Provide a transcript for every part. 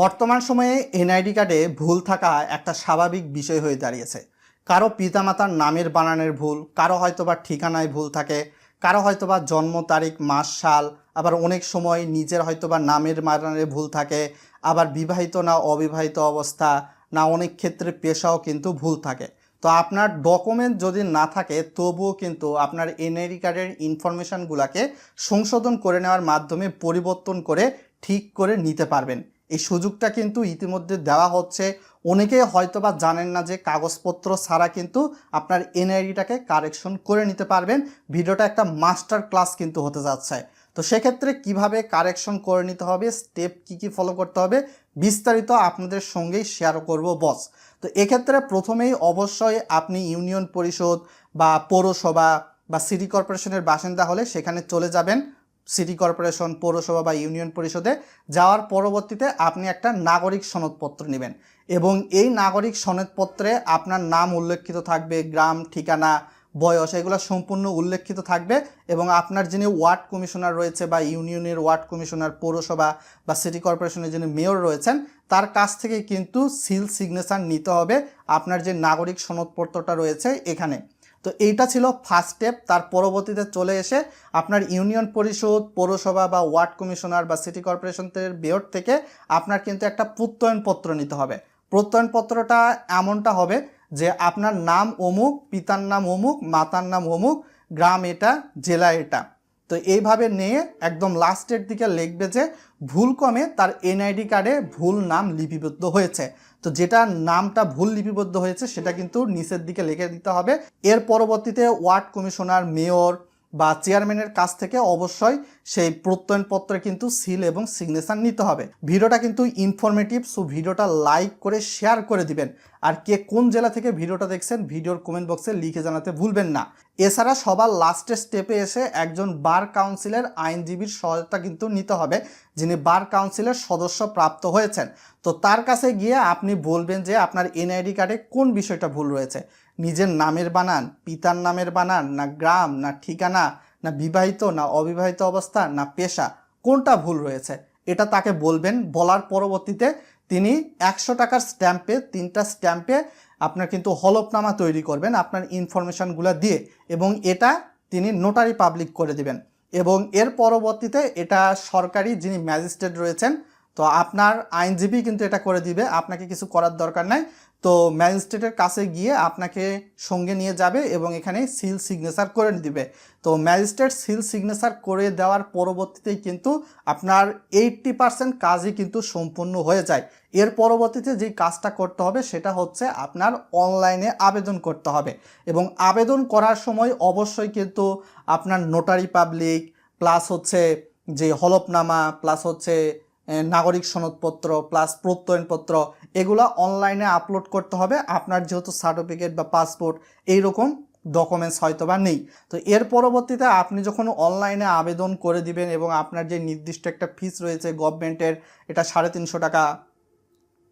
বর্তমান সময়ে এনআইডি কার্ডে ভুল থাকা একটা স্বাভাবিক বিষয় হয়ে দাঁড়িয়েছে। কারও পিতামাতার নামের বানানের ভুল, কারও হয়তোবা ঠিকানায় ভুল থাকে, কারও হয়তোবা জন্ম তারিখ, মাস, সাল, আবার অনেক সময় নিজের হয়তোবা নামের বানানের ভুল থাকে, আবার বিবাহিত না অবিবাহিত অবস্থা, না অনেক ক্ষেত্রে পেশাও কিন্তু ভুল থাকে। তো আপনার ডকুমেন্ট যদি না থাকে, তবুও কিন্তু আপনার এনআইডি কার্ডের ইনফরমেশানগুলোকে সংশোধন করে নেওয়ার মাধ্যমে পরিবর্তন করে ঠিক করে নিতে পারবেন। এই সুযোগটা কিন্তু ইতিমধ্যে দেওয়া হচ্ছে। অনেকে হয়তো বা জানেন না যে কাগজপত্র ছাড়া কিন্তু আপনার এনআইডিটাকে কারেকশন করে নিতে পারবেন। ভিডিওটা একটা মাস্টার ক্লাস কিন্তু হতে যাচ্ছে। তো সেক্ষেত্রে কীভাবে কারেকশন করে নিতে হবে, স্টেপ কি কি ফলো করতে হবে, বিস্তারিত আপনাদের সঙ্গেই শেয়ার করব, বস। তো এক্ষেত্রে প্রথমেই অবশ্যই আপনি ইউনিয়ন পরিষদ বা পৌরসভা বা সিটি কর্পোরেশনের বাসিন্দা হলে সেখানে চলে যাবেন। সিটি কর্পোরেশন পৌরসভা বা ইউনিয়ন পরিষদে যাওয়ার পরবর্তীতে আপনি একটা নাগরিক সনদপত্র নেবেন। এবং এই নাগরিক সনদপত্রে আপনার নাম উল্লেখিত থাকবে, গ্রাম, ঠিকানা, বয়স, এগুলো সম্পূর্ণ উল্লেখিত থাকবে এবং আপনার যিনি ওয়ার্ড কমিশনার রয়েছে বা ইউনিয়নের ওয়ার্ড কমিশনার, পৌরসভা বা সিটি কর্পোরেশনের যিনি মেয়র রয়েছেন, তার কাছ থেকে কিন্তু সিল সিগনেচার নিতে হবে আপনার যে নাগরিক সনদপত্রটা রয়েছে এখানে। তো এইটা ছিল ফার্স্ট স্টেপ তার পরবর্তীতে চলে এসে আপনার ইউনিয়ন পরিষদ, পৌরসভা বা ওয়ার্ড কমিশনার বা সিটি কর্পোরেশনের বেয়ড থেকে আপনার কিন্তু একটা প্রত্যয়নপত্র নিতে হবে। প্রত্যয়নপত্রটা এমনটা হবে যে আপনার নাম অমুক, পিতার নাম অমুক, মাতার নাম অমুক, গ্রাম এটা, জেলা এটা। তো এইভাবে নিয়ে একদম লাস্টের দিকে লিখবে যে ভুল কমে তার এনআইডি কার্ডে ভুল নাম লিপিবদ্ধ হয়েছে। তো যেটা নামটা ভুল লিপিবদ্ধ হয়েছে, সেটা কিন্তু নিচের দিকে লিখে দিতে হবে। এর পরবর্তীতে ওয়ার্ড কমিশনার, মেয়র বা চেয়ারম্যানের কাছ থেকে অবশ্যই সেই প্রত্যয়নপত্রে কিন্তু সিল এবং সিগনেচার নিতে হবে। ভিডিওটা কিন্তু ইনফরমেটিভ সো ভিডিওটা লাইক করে শেয়ার করে দিবেন। আর কে কোন জেলা থেকে ভিডিওটা দেখছেন, ভিডিওর কমেন্ট বক্সে লিখে জানাতে ভুলবেন না। এছাড়া সবার লাস্টের স্টেপে এসে একজন বার কাউন্সিলের আইনজীবীর সহায়তা কিন্তু নিতে হবে, যিনি বার কাউন্সিলের সদস্য প্রাপ্ত হয়েছেন। তো তার কাছে গিয়ে আপনি বলবেন যে আপনার এনআইডি কার্ডে কোন বিষয়টা ভুল রয়েছে? নিজের নামের বানান, পিতার নামের বানান, না গ্রাম, না ঠিকানা না বিবাহিত, না অবিবাহিত অবস্থা, না পেশা, কোনটা ভুল রয়েছে? এটা তাকে বলবেন। বলার পরবর্তীতে তিনি একশো টাকার স্ট্যাম্পে, তিনটা স্ট্যাম্পে আপনার কিন্তু হলফনামা তৈরি করবেন আপনার ইনফরমেশানগুলো দিয়ে এবং এটা তিনি নোটারি পাবলিক করে দিবেন। এবং এর পরবর্তীতে এটা সরকারি যিনি ম্যাজিস্ট্রেট রয়েছেন, তো আপনার আইনজীবী কিন্তু এটা করে দিবে। আপনাকে কিছু করার দরকার নাই। তো ম্যাজিস্ট্রেটের কাছে গিয়ে আপনাকে সঙ্গে নিয়ে যাবে এবং এখানে সিল সিগনেচার করে দিবে। তো ম্যাজিস্ট্রেট সিল সিগনেচার করে দেওয়ার পরবর্তীতেই কিন্তু আপনার এইট্টি পার্সেন্ট কাজই কিন্তু সম্পূর্ণ হয়ে যায়। এর পরবর্তীতে যেই কাজটা করতে হবে সেটা হচ্ছে আপনার অনলাইনে আবেদন করতে হবে এবং আবেদন করার সময় অবশ্যই কিন্তু আপনার নোটারি পাবলিক প্লাস হচ্ছে যে হলফনামা প্লাস হচ্ছে নাগরিক সনদপত্র প্লাস প্রত্যয়নপত্র এগুলো অনলাইনে আপলোড করতে হবে। আপনার যেহেতু সার্টিফিকেট বা পাসপোর্ট এইরকম ডকুমেন্টস হয়তো বা নেই। তো এর পরবর্তীতে আপনি যখন অনলাইনে আবেদন করে দিবেন এবং আপনার যে নির্দিষ্ট একটা ফিস রয়েছে গভর্নমেন্টের এটা সাড়ে তিনশো টাকা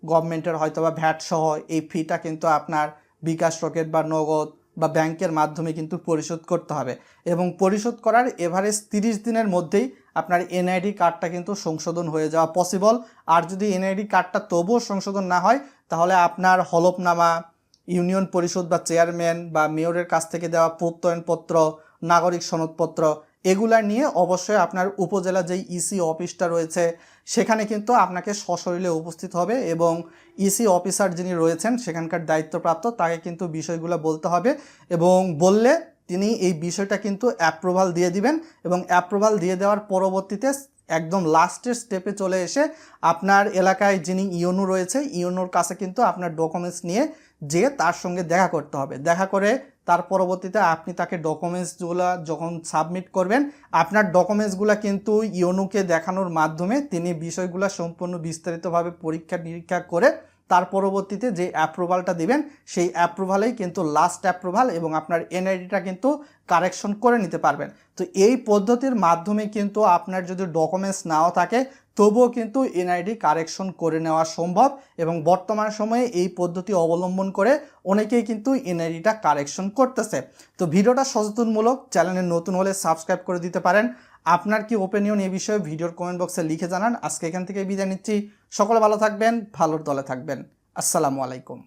গভর্নমেন্টের হয়তো বা ভ্যাট সহ এই ফিটা কিন্তু আপনার বিকাশ রকেট বা নগদ বা ব্যাংকের মাধ্যমে কিন্তু পরিশোধ করতে হবে। এবং পরিশোধ করার এভারেজ তিরিশ দিনের মধ্যেই আপনার এনআইডি কার্ডটা কিন্তু সংশোধন হয়ে যাওয়া পসিবল আর যদি এনআইডি কার্ডটা তবুও সংশোধন না হয়, তাহলে আপনার হলফনামা, ইউনিয়ন পরিষদ বা চেয়ারম্যান বা মেয়রের কাছ থেকে দেওয়া প্রত্যয়নপত্র, নাগরিক সনদপত্র, এগুলা নিয়ে অবশ্যই আপনার উপজেলা যেই ইসি অফিসটা রয়েছে, সেখানে কিন্তু আপনাকে সশরীরে উপস্থিত হবে এবং ইসি অফিসার যিনি রয়েছেন, সেখানকার দায়িত্বপ্রাপ্ত, তাকে কিন্তু বিষয়গুলো বলতে হবে এবং বললে তিনি এই বিষয়টা কিন্তু অ্যাপ্রুভাল দিয়ে দিবেন এবং অ্যাপ্রুভাল দিয়ে দেওয়ার পরবর্তীতে একদম লাস্টের স্টেপে চলে এসে আপনার এলাকায় যিনি ইওনু রয়েছে, ইওনুর কাছে কিন্তু আপনার ডকুমেন্টস নিয়ে যেয়ে তার সঙ্গে দেখা করতে হবে। দেখা করে তার পরবর্তীতে আপনি তাকে ডকুমেন্টসগুলো যখন সাবমিট করবেন, আপনার ডকুমেন্টসগুলো কিন্তু ইওনুকে দেখানোর মাধ্যমে তিনি বিষয়গুলো সম্পূর্ণ বিস্তারিতভাবে পরীক্ষা নিরীক্ষা করে তার পরবর্তীতে যে অ্যাপ্রুভালটা দিবেন সেই অ্যাপ্রুভালেই কিন্তু লাস্ট অ্যাপ্রুভাল এবং আপনার এনআইডিটা কিন্তু কারেকশন করে নিতে পারবেন। তো এই পদ্ধতির মাধ্যমে কিন্তু আপনার যদি ডকুমেন্টস নাও থাকে, তবুও কিন্তু এনআইডি কারেকশন করে নেওয়া সম্ভব এবং বর্তমান সময়ে এই পদ্ধতি অবলম্বন করে অনেকেই কিন্তু এনআইডিটা কারেকশন করতেছে। তো ভিডিওটা সচেতনমূলক, চ্যানেলে নতুন হলে সাবস্ক্রাইব করে দিতে পারেন। আপনার কি ওপিনিয়ন এ বিষয়ে ভিডিওর কমেন্ট বক্সে লিখে জানান। আজকে এখান থেকে বিদায় নিচ্ছি। সকলে ভালো থাকবেন, ভালোর দলে থাকবেন। আসসালামু আলাইকুম।